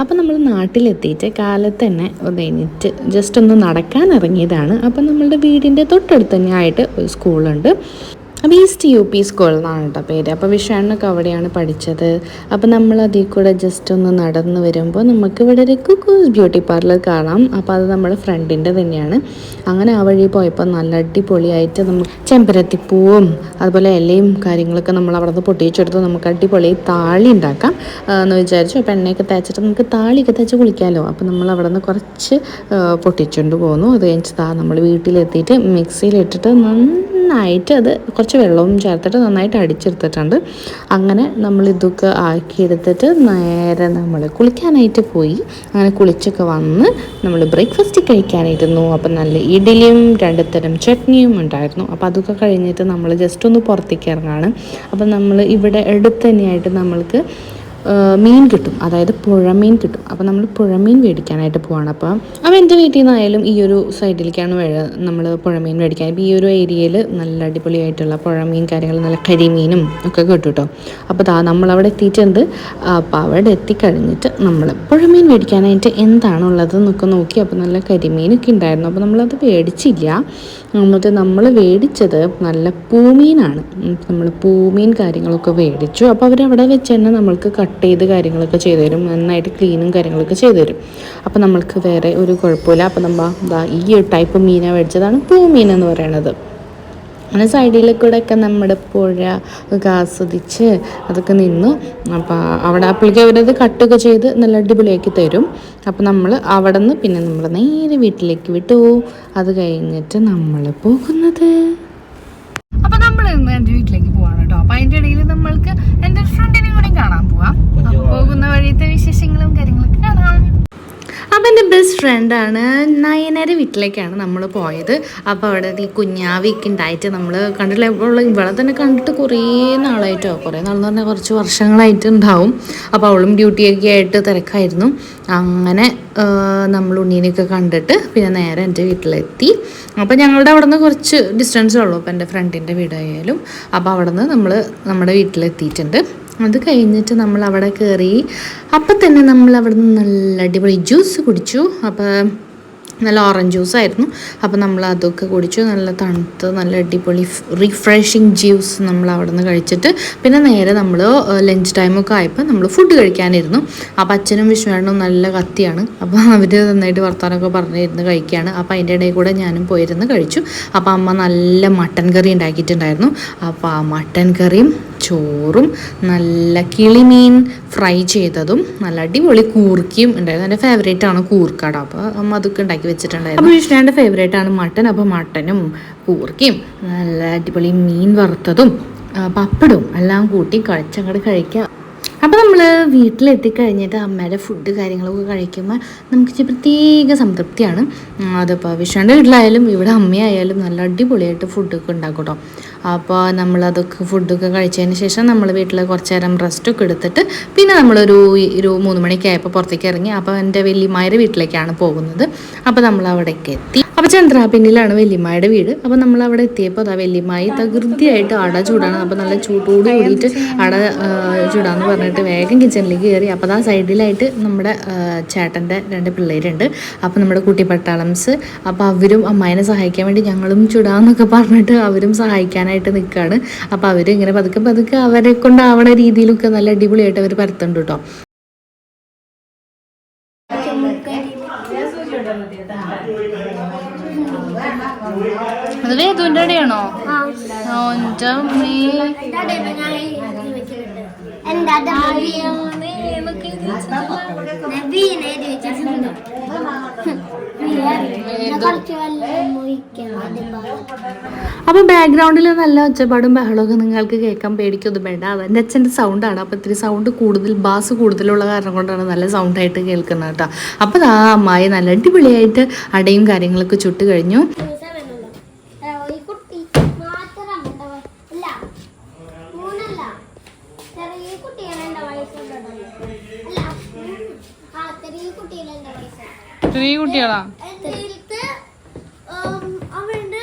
അപ്പം നമ്മൾ നാട്ടിലെത്തിയിട്ട് കാലത്ത് തന്നെ ഒന്ന് എണീറ്റ് ജസ്റ്റ് ഒന്ന് നടക്കാൻ ഇറങ്ങിയതാണ്. അപ്പം നമ്മളുടെ വീടിന്റെ തൊട്ടടുത്ത് തന്നെ ആയിട്ട് ഒരു സ്കൂളുണ്ട് അപ്പോൾ ഈസ്റ്റ് യു പി സ്കൂൾ എന്നാണ് കേട്ടോ പേര്. അപ്പോൾ വിഷാണൊക്കെ അവിടെയാണ് പഠിച്ചത്. അപ്പോൾ നമ്മൾ അതിൽ കൂടെ ജസ്റ്റ് ഒന്ന് നടന്ന് വരുമ്പോൾ നമുക്ക് ഇവിടെ ഒരു കുക്കൂസ് ബ്യൂട്ടി പാർലർ കാണാം. അപ്പോൾ അത് നമ്മുടെ ഫ്രണ്ടിന്റെ തന്നെയാണ്. അങ്ങനെ ആ വഴി പോയപ്പോൾ നല്ല അടിപൊളിയായിട്ട് നമുക്ക് ചെമ്പരത്തിപ്പൂവും അതുപോലെ ഇലയും കാര്യങ്ങളൊക്കെ നമ്മൾ അവിടെ നിന്ന് പൊട്ടിച്ചെടുത്ത് നമുക്ക് അടിപൊളി താളി ഉണ്ടാക്കാം. എന്ന് വിചാരിച്ചു. അപ്പോൾ എണ്ണയൊക്കെ തേച്ചിട്ട് നമുക്ക് താളിയൊക്കെ തേച്ച് കുളിക്കാമല്ലോ അപ്പോൾ നമ്മൾ അവിടെ നിന്ന് കുറച്ച് പൊട്ടിച്ചുകൊണ്ട് പോന്നു. അത് കഴിഞ്ഞിട്ട് നമ്മൾ വീട്ടിലെത്തിയിട്ട് മിക്സിയിലിട്ടിട്ട് നന്നായിട്ട് അത് കുറച്ച് വെള്ളവും ചേർത്തിട്ട് നന്നായിട്ട് അടിച്ചെടുത്തിട്ടുണ്ട്. അങ്ങനെ നമ്മൾ ഇതൊക്കെ ആക്കിയെടുത്തിട്ട് നേരെ നമ്മൾ കുളിക്കാനായിട്ട് പോയി. അങ്ങനെ കുളിച്ചൊക്കെ വന്ന് നമ്മൾ ബ്രേക്ക്ഫാസ്റ്റ് കഴിക്കാനായിരുന്നു. അപ്പം നല്ല ഇഡലിയും രണ്ട് തരം ചട്നിയും ഉണ്ടായിരുന്നു. അപ്പോൾ അതൊക്കെ കഴിഞ്ഞിട്ട് നമ്മൾ ജസ്റ്റ് ഒന്ന് പുറത്തേക്ക് ഇറങ്ങാണ്. അപ്പം നമ്മൾ ഇവിടെ അടുത്ത് തന്നെയായിട്ട് നമ്മൾക്ക് മീൻ കിട്ടും. അതായത് പുഴമീൻ കിട്ടും. അപ്പോൾ നമ്മൾ പുഴമീൻ മേടിക്കാനായിട്ട് പോവാണ്. അപ്പോൾ അപ്പോൾ എന്റെ വീട്ടിൽ നിന്നായാലും ഈ ഒരു സൈഡിലേക്കാണ് വഴ നമ്മൾ പുഴമീൻ മേടിക്കാൻ. ഇപ്പോൾ ഈ ഒരു ഏരിയയിൽ നല്ല അടിപൊളിയായിട്ടുള്ള പുഴമീൻ കാര്യങ്ങൾ നല്ല കരിമീനും ഒക്കെ കിട്ടും കേട്ടോ അപ്പോൾ ദാ നമ്മളവിടെ എത്തിയിട്ടുണ്ട്. അപ്പോൾ അവിടെ എത്തിക്കഴിഞ്ഞിട്ട് നമ്മൾ പുഴമീൻ മേടിക്കാനായിട്ട് എന്താണുള്ളത് എന്നൊക്കെ നോക്കി. അപ്പോൾ നല്ല കരിമീനൊക്കെ ഉണ്ടായിരുന്നു. അപ്പോൾ നമ്മളത് മേടിച്ചില്ല. എന്നിട്ട് നമ്മൾ മേടിച്ചത് നല്ല പൂമീനാണ്. നമ്മൾ പൂമീൻ കാര്യങ്ങളൊക്കെ മേടിച്ചു അപ്പോൾ അവരവിടെ വെച്ച് തന്നെ നമ്മൾക്ക് കട്ട് ചെയ്ത് കാര്യങ്ങളൊക്കെ ചെയ്തു തരും. നന്നായിട്ട് ക്ലീനും കാര്യങ്ങളൊക്കെ ചെയ്തു തരും. അപ്പോൾ നമ്മൾക്ക് വേറെ ഒരു കുഴപ്പമില്ല. അപ്പോൾ നമ്മൾ ഈ ടൈപ്പ് മീനാണ് മേടിച്ചതാണ് പൂമീൻ എന്ന് പറയുന്നത് അങ്ങനെ സൈഡിൽ ഒക്കെ നമ്മുടെ പുഴ ഒക്കെ ആസ്വദിച്ച് അതൊക്കെ നിന്നു. അപ്പോൾ അവിടെ അപ്പോഴേക്കും അവരത് കട്ടൊക്കെ ചെയ്ത് നല്ല അടിപൊളിയാക്കി തരും. അപ്പോൾ നമ്മൾ അവിടെ നിന്ന് പിന്നെ നമ്മൾ നേരെ വീട്ടിലേക്ക് വിട്ടു. അത് കഴിഞ്ഞിട്ട് നമ്മൾ പോകുന്നത് അപ്പൊ നമ്മൾ ഇന്ന് എന്റെ വീട്ടിലേക്ക് പോവാണ് കേട്ടോ അപ്പൊ അതിന്റെ ഇടയിൽ നമ്മൾക്ക് എന്റെ ഫ്രണ്ടിനെ കൂടി കാണാൻ പോവാം അപ്പൊ പോകുന്ന വഴിയത്തെ വിശേഷങ്ങളും കാര്യങ്ങളൊക്കെ കാണാം അപ്പം എന്റെ ബെസ്റ്റ് ഫ്രണ്ടാണ് നയനര വീട്ടിലേക്കാണ് നമ്മൾ പോയത്. അപ്പോൾ അവിടെ ഈ കുഞ്ഞാവിയൊക്കെ ഉണ്ടായിട്ട് നമ്മൾ കണ്ടില്ല ഇപ്പോൾ ഇവളെ തന്നെ കണ്ടിട്ട് കുറേ നാളായിട്ടോ? കുറേ നാളെന്ന് പറഞ്ഞാൽ കുറച്ച് വർഷങ്ങളായിട്ട് ഉണ്ടാവും. അപ്പോൾ അവളും ഡ്യൂട്ടിയൊക്കെ ആയിട്ട് തിരക്കായിരുന്നു. അങ്ങനെ നമ്മൾ ഉണ്ണീനെയൊക്കെ കണ്ടിട്ട് പിന്നെ നേരെ എന്റെ വീട്ടിലെത്തി. അപ്പോൾ ഞങ്ങളുടെ അവിടെ നിന്ന് കുറച്ച് ഡിസ്റ്റൻസേ ഉള്ളൂ. അപ്പോൾ എന്റെ ഫ്രണ്ടിന്റെ വീടായാലും. അപ്പോൾ അവിടെ നിന്ന് നമ്മൾ നമ്മുടെ വീട്ടിലെത്തിയിട്ടുണ്ട്. അത് കഴിഞ്ഞിട്ട് നമ്മൾ അവിടെ കയറി അപ്പം തന്നെ നമ്മൾ അവിടെ നിന്ന് നല്ല അടിപൊളി ജ്യൂസ് കുടിച്ചു. അപ്പം നല്ല ഓറഞ്ച് ജ്യൂസ് ആയിരുന്നു. അപ്പോൾ നമ്മൾ അതൊക്കെ കുടിച്ചു. നല്ല തണുത്ത് നല്ല അടിപൊളി റിഫ്രഷിങ് ജ്യൂസ് നമ്മൾ അവിടെ നിന്ന് കഴിച്ചിട്ട് പിന്നെ നേരെ നമ്മൾ ലഞ്ച് ടൈമൊക്കെ ആയപ്പോൾ നമ്മൾ ഫുഡ് കഴിക്കാനിരുന്നു. അപ്പോൾ അച്ഛനും വിഷ്ണുവേട്ടനും നല്ല കത്തിയാണ്. അപ്പോൾ അവർ നന്നായിട്ട് വർത്തമാനമൊക്കെ പറഞ്ഞിരുന്ന് കഴിക്കുകയാണ് അപ്പോൾ അതിന്റെ ഇടയിൽ കൂടെ ഞാനും പോയിരുന്ന് കഴിച്ചു. അപ്പോൾ അമ്മ നല്ല മട്ടൻ കറി ഉണ്ടാക്കിയിട്ടുണ്ടായിരുന്നു. അപ്പോൾ ആ മട്ടൻ കറിയും ചോറും നല്ല കിളിമീൻ ഫ്രൈ ചെയ്തതും നല്ല അടിപൊളി കൂർക്കിയും ഉണ്ടായിരുന്നു. എന്റെ ഫേവറേറ്റ് ആണ് കൂർക്കാട. അപ്പോൾ അമ്മ അതൊക്കെ ഉണ്ടാക്കി വെച്ചിട്ടുണ്ടായിരുന്നു. അപ്പോൾ വിഷ്ണുവിന്റെ ഫേവറേറ്റ് ആണ് മട്ടൻ. അപ്പോൾ മട്ടനും കൂർക്കയും നല്ല അടിപൊളി മീൻ വറുത്തതും പപ്പടവും എല്ലാം കൂട്ടി കഴിച്ചങ്ങോട്ട് കഴിക്കുക അപ്പോൾ നമ്മൾ വീട്ടിലെത്തിക്കഴിഞ്ഞിട്ട് അമ്മയുടെ ഫുഡ് കാര്യങ്ങളൊക്കെ കഴിക്കുമ്പോൾ നമുക്ക് പ്രത്യേക സംതൃപ്തിയാണ്. അതിപ്പോൾ വിഷുവിന്റെ വീട്ടിലായാലും ഇവിടെ അമ്മയായാലും നല്ല അടിപൊളിയായിട്ട് ഫുഡൊക്കെ ഉണ്ടാക്കും കേട്ടോ അപ്പോൾ നമ്മളതൊക്കെ ഫുഡൊക്കെ കഴിച്ചതിന് ശേഷം നമ്മൾ വീട്ടിൽ കുറച്ച് നേരം റെസ്റ്റൊക്കെ എടുത്തിട്ട് പിന്നെ നമ്മളൊരു ഒരു മൂന്ന് മണിയൊക്കെ ആയപ്പോൾ പുറത്തേക്ക് ഇറങ്ങി. അപ്പോൾ എന്റെ വല്യമ്മയുടെ വീട്ടിലേക്കാണ് പോകുന്നത്. അപ്പോൾ നമ്മൾ അവിടേക്ക് എത്തി അപ്പോൾ ചന്ദ്രാപിന്നിലാണ് വല്യമ്മയുടെ വീട്. അപ്പോൾ നമ്മൾ അവിടെ എത്തിയപ്പോൾ അതാ വലിയമായി തകൃതിയായിട്ട് അട ചൂടാണ്. അപ്പോൾ നല്ല ചൂടോട് കൂടിയിട്ട് അട ചൂടാന്ന് പറഞ്ഞിട്ട് വേഗം കിച്ചണിലേക്ക് കയറി അപ്പോൾ ആ സൈഡിലായിട്ട് നമ്മുടെ ചേട്ടന്റെ രണ്ട് പിള്ളേരുണ്ട്. അപ്പോൾ നമ്മുടെ കുട്ടി പട്ടാളംസ്. അപ്പോൾ അവരും അമ്മായിനെ സഹായിക്കാൻ വേണ്ടി ഞങ്ങളും ചുടാന്നൊക്കെ പറഞ്ഞിട്ട് അവരും സഹായിക്കാനായിട്ട് നിൽക്കുകയാണ് അപ്പോൾ അവർ ഇങ്ങനെ പതുക്കെ പതുക്കെ അവരെ കൊണ്ടാവണ രീതിയിലൊക്കെ നല്ല അടിപൊളിയായിട്ട് അവർ പരത്തുണ്ട് കേട്ടോ അത് വേദുവിന്റെ അടയാണോ. എന്താ അപ്പോൾ ബാക്ക്ഗ്രൗണ്ടിൽ നല്ല ഒച്ചപ്പാടും ബഹളമൊക്കെ നിങ്ങൾക്ക് കേൾക്കാൻ പേടിക്കൊന്നും വേണ്ട അത് എന്റെ അച്ഛന്റെ സൗണ്ടാണ് അപ്പോൾ ഇത്തിരി സൗണ്ട് കൂടുതൽ ബാസ് കൂടുതലുള്ള കാരണം കൊണ്ടാണ് നല്ല സൗണ്ടായിട്ട് കേൾക്കുന്നത് കേട്ടോ. അപ്പോൾ ആ അമ്മായി നല്ല അടിപൊളിയായിട്ട് അടയും കാര്യങ്ങളൊക്കെ ചുട്ട് കഴിഞ്ഞു. ചെറിയ കുട്ടികൾ എന്റെ വയസ്സുണ്ടല്ലോ അല്ല മൂന്ന്. ആ ചെറിയ കുട്ടികൾ എന്റെ വയസ്സ് ചെറിയ കുട്ടികളാ ഇതിലത്തെ അവരുടെ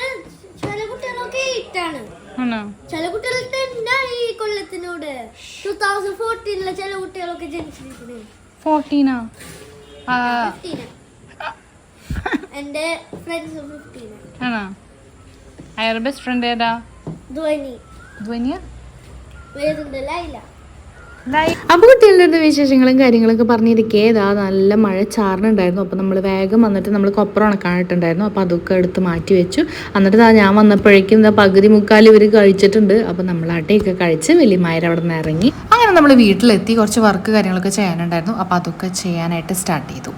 ചില കുട്ടികളൊക്കെ എയ്റ്റാണ് ആണോ ചില കുട്ടികൾക്ക് എന്താണ് ഈ കൊല്ലത്തിനോട്. ടൂ തൗസൻഡ് ഫോർട്ടീനിലെ ചില കുട്ടികളൊക്കെ ജനിച്ചിരിക്കുന്നത് ഫോർട്ടീനാ എന്റെ ഫ്രണ്ട്സ് ആണോ? അയാളുടെ ബെസ്റ്റ് ഫ്രണ്ട് ഏതാ? ധ്വനി. ധ്വനിയ? വേറെന്ത് ലൈല. അപ്പോൾ കുട്ടികളുടെ അടുത്ത് വിശേഷങ്ങളും കാര്യങ്ങളൊക്കെ പറഞ്ഞിരിക്കേ ഇതാ നല്ല മഴ ചാറിനുണ്ടായിരുന്നു. അപ്പോൾ നമ്മൾ വേഗം വന്നിട്ട് നമ്മൾ കൊപ്പറ ഉണക്കാനിട്ടുണ്ടായിരുന്നു. അപ്പോൾ അതൊക്കെ എടുത്ത് മാറ്റി വെച്ചു. എന്നിട്ട് ഞാൻ വന്നപ്പോഴേക്കും ഇതാ പകുതി മുക്കാൽ ഇവർ കഴിച്ചിട്ടുണ്ട്. അപ്പോൾ നമ്മൾ അട്ടയൊക്കെ കഴിച്ച് വലിയമായർ അവിടെ നിന്ന് ഇറങ്ങി. അങ്ങനെ നമ്മൾ വീട്ടിലെത്തി. കുറച്ച് വർക്ക് കാര്യങ്ങളൊക്കെ ചെയ്യാനുണ്ടായിരുന്നു. അപ്പോൾ അതൊക്കെ ചെയ്യാനായിട്ട് സ്റ്റാർട്ട് ചെയ്തു.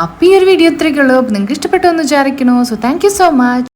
അപ്പോൾ ഈ ഒരു വീഡിയോ ഇത്രയൊക്കെ ഉള്ളൂ. നിങ്ങൾക്ക് ഇഷ്ടപ്പെട്ടു എന്ന് വിചാരിക്കണോ സോ താങ്ക് സോ മച്ച്